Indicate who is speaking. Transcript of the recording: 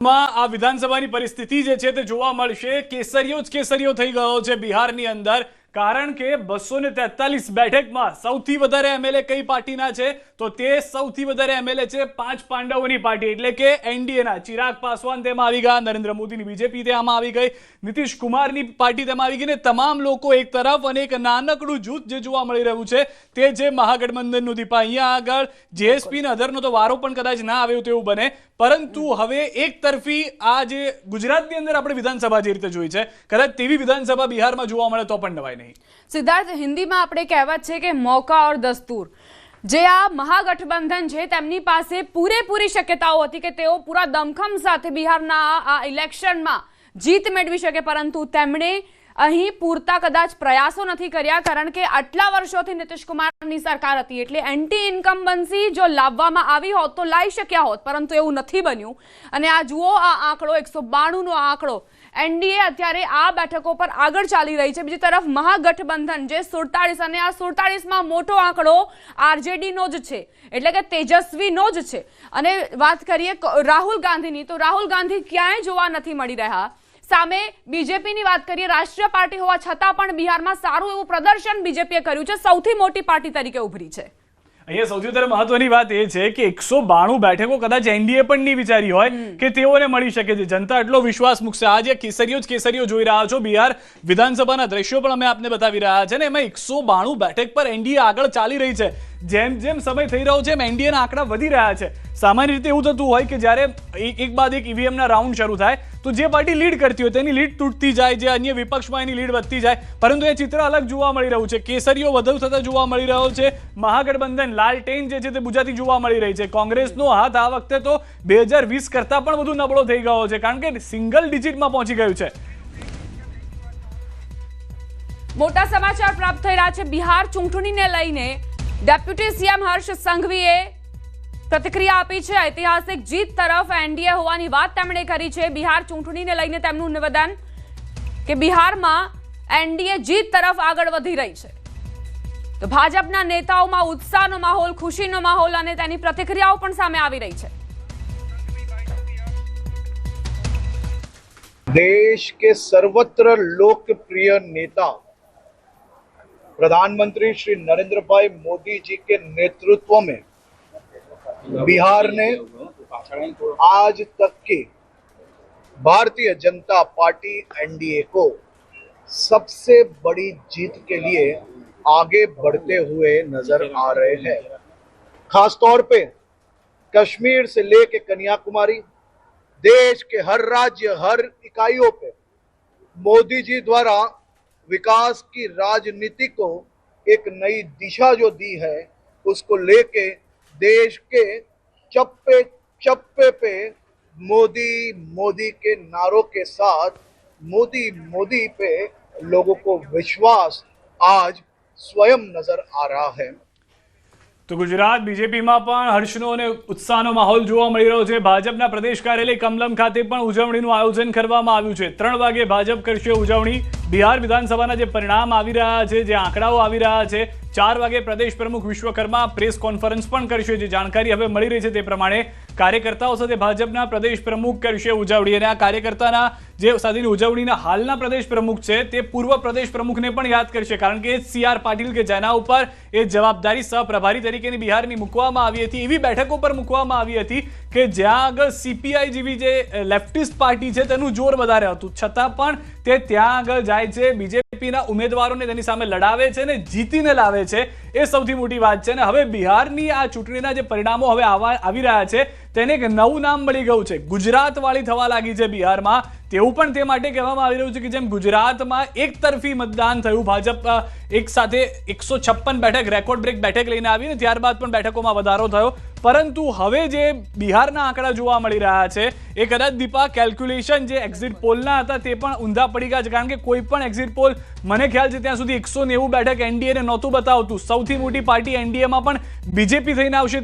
Speaker 1: આ વિધાનસભાની પરિસ્થિતિ જે છે તે જોવા મળશે. કેસરીઓ જ કેસરીઓ થઈ ગયો છે બિહારની અંદર. કારણ કે બસો ને તેતાલીસ બેઠકમાં સૌથી વધારે એમએલએ કઈ પાર્ટીના છે? તો તે સૌથી વધારે એમએલએ છે પાંચ પાંડવોની પાર્ટી. એટલે કે એનડીએના ચિરાગ પાસવાન તેમાં આવી ગયા, નરેન્દ્ર મોદીની બીજેપી તેમાં આવી ગઈ, નીતિશ કુમારની પાર્ટી તેમાં આવી ગઈ ને તમામ લોકો એક તરફ અને એક નાનકડું જૂથ જે જોવા મળી રહ્યું છે તે જે મહાગઠબંધનનું દીપા અહીંયા આગળ, જેએસપી ને અધરનો તો વારો પણ કદાચ ના આવ્યો તેવું બને. પરંતુ હવે એક તરફી આ જે ગુજરાતની અંદર આપણે વિધાનસભા જે રીતે જોઈ છે, કદાચ તેવી વિધાનસભા બિહારમાં જોવા મળે તો પણ નવાય નહીં.
Speaker 2: સિદ્ધાર્થ, હિન્દીમાં આપણે કહેવત છે કે મોકા ઓર દસ્તુર. જે આ મહાગઠબંધન છે, તેમની પાસે પૂરેપૂરી શક્યતાઓ હતી કે તેઓ પૂરા દમખમ સાથે બિહારના આ ઇલેક્શનમાં જીત મેળવી શકે, પરંતુ તેમણે અહીં પૂરતા કદાચ પ્રયાસો નથી કર્યા, કારણ કે આટલા વર્ષોથી નીતિશ કુમારની સરકાર હતી. એટલે એન્ટી ઇન્કમ્બન્સી જો લાવવામાં આવી હોત તો લાવી શક્યા હોત, પરંતુ એવું નથી બન્યું. અને આ જુઓ, આ આંકડો, એકસો બાણુંનો આંકડો. એનડીએ અત્યારે આ બેઠકો પર આગળ ચાલી રહી છે. બીજી તરફ મહાગઠબંધન જે સુડતાળીસ અને આ સુડતાળીસમાં મોટો આંકડો આરજેડીનો જ છે. એટલે કે તેજસ્વીનો જ છે. અને વાત કરીએ રાહુલ ગાંધીની, તો રાહુલ ગાંધી ક્યાંય જોવા નથી મળી રહ્યા. સામે બીજેપીની વાત કરીએ રાષ્ટ્રીય પાર્ટી હોવા છતાં પણ બિહારમાં સારું એવું પ્રદર્શન બીજેપીએ કર્યું છે. સૌથી મોટી પાર્ટી તરીકે ઉભરી છે.
Speaker 1: અહીંયા સૌથી વધારે મહત્વની વાત એ છે કે એકસો બાણું બેઠકો કદાચ એનડીએ પણ નહીં વિચારી હોય કે તેઓને મળી શકે છે. જનતા એટલો વિશ્વાસ મૂકશે. આ જે કેસરીઓ જ કેસરીઓ જોઈ રહ્યા છો બિહાર વિધાનસભાના દ્રશ્યો પણ અમે આપને બતાવી રહ્યા છે ને એમાં એકસો બાણું બેઠક પર એનડીએ આગળ ચાલી રહી છે. જેમ જેમ સમય થઈ રહ્યો છે, એમ એનડીએના આંકડા વધી રહ્યા છે. સામાન્ય રીતે એવું થતું હોય કે જ્યારે એક બાદ એક ઈવીએમના રાઉન્ડ શરૂ થાય, તો જે પાર્ટી લીડ કરતી હોય તેની લીડ તૂટતી જાય, જે અન્ય વિપક્ષમાં એની લીડ વધતી જાય. પરંતુ એ ચિત્ર અલગ જોવા મળી રહ્યું છે. કેસરીઓ વધુ થતા જોવા મળી રહ્યો છે. મહાગઠબંધન લાલટેન જે છે તે ગુજરાતી જોવા મળી રહી છે. કોંગ્રેસનો હાથ આ વખતે તો બે હજાર વીસ કરતાં પણ વધુ નબળો થઈ ગયો છે, કારણ કે સિંગલ ડિજિટમાં પહોંચી ગયું છે.
Speaker 2: મોટા સમાચાર પ્રાપ્ત થઈ રહ્યા છે. બિહાર ચૂંટણીને લઈને ડેપ્યુટી સીએમ હર્ષ સંઘવીએ પ્રતિક્રિયા આપી છે. ઐતિહાસિક જીત તરફ એનડીએ હોવાની વાત તેમણે કરી છે. બિહાર ચૂંટણીને લઈને તેમનું નિવેદન કે બિહારમાં એનડીએ જીત તરફ આગળ વધી રહી છે. તો ભાજપના નેતાઓમાં ઉત્સાહનો માહોલ, ખુશીનો માહોલ અને તેની પ્રતિક્રિયાઓ પણ સામે આવી રહી છે.
Speaker 3: દેશ કે સર્વત્ર લોકપ્રિય નેતાઓ प्रधानमंत्री श्री नरेंद्र भाई मोदी जी के नेतृत्व में बिहार ने आज तक की भारतीय जनता पार्टी एनडीए को सबसे बड़ी जीत के लिए आगे बढ़ते हुए नज़र आ रहे हैं। खास तौर पे कश्मीर से लेके कन्याकुमारी, देश के हर राज्य, हर इकाइयों पे मोदी जी द्वारा विकास की राजनीति को एक नई दिशा जो दी है उसको लेके देश के चप्पे चप्पे पे मोदी मोदी के नारों के साथ मोदी मोदी पे लोगों को विश्वास आज स्वयं नजर आ रहा है
Speaker 1: તો ગુજરાત બીજેપીમાં પણ હર્ષનો અને ઉત્સાહનો માહોલ જોવા મળી રહ્યો છે ભાજપના પ્રદેશ કાર્યાલય કમલમ ખાતે પણ ઉજવણીનું આયોજન કરવામાં આવ્યું છે ત્રણ વાગે ભાજપ કરશે ઉજવણી બિહાર વિધાનસભાના જે પરિણામ આવી રહ્યા છે જે આંકડાઓ આવી રહ્યા છે ચાર વાગે પ્રદેશ પ્રમુખ વિશ્વકર્મા પ્રેસ કોન્ફરન્સ પણ કરશે. જે જાણકારી હવે મળી રહી છે તે પ્રમાણે કાર્યકર્તાઓ સાથે ભાજપના પ્રદેશ પ્રમુખ કરશે ઉજવણી. અને આ કાર્યકર્તાના જે સાથેની ઉજવણીના હાલના પ્રદેશ પ્રમુખ છે, તે પૂર્વ પ્રદેશ પ્રમુખને પણ યાદ કરશે. કારણ કે સી આર પાટીલ કે જેના ઉપર એ જવાબદારી સહપ્રભારી તરીકેની બિહારની મૂકવામાં આવી હતી, એવી બેઠકો પર મૂકવામાં આવી હતી કે જ્યાં આગળ સીપીઆઈ જેવી જે લેફ્ટિસ્ટ પાર્ટી છે તેનું જોર વધારે હતું. છતાં પણ તે ત્યાં આગળ જાય છે બીજેપીના ઉમેદવારોને તેની સામે લડાવે છે ને જીતીને લાવે છે એ સૌથી મોટી વાત છે. અને હવે બિહારની આ ચૂંટણીના જે પરિણામો હવે આવા રહ્યા છે, તેને એક નવું નામ મળી ગયું છે. ગુજરાત વાળી થવા લાગી છે બિહારમાં. તેવું પણ તે માટે કહેવામાં આવી રહ્યું છે કે જેમ ગુજરાતમાં એક તરફી મતદાન થયું, ભાજપ એક સાથે એકસો બેઠક, રેકોર્ડ બ્રેક બેઠક લઈને આવી ને ત્યારબાદ પણ બેઠકોમાં વધારો થયો. પરંતુ હવે જે બિહારના આંકડા જોવા મળી રહ્યા છે, એ કદાચ દીપા કેલ્ક્યુલેશન જે એક્ઝિટ પોલના હતા તે પણ ઊંધા પડી ગયા છે. કારણ કે કોઈ પણ એક્ઝિટ પોલ મને ખ્યાલ છે ત્યાં સુધી એકસો બેઠક એનડીએને નહોતું બતાવતું. સૌથી મોટી પાર્ટી એનડીએમાં પણ બીજેપી થઈને આવશે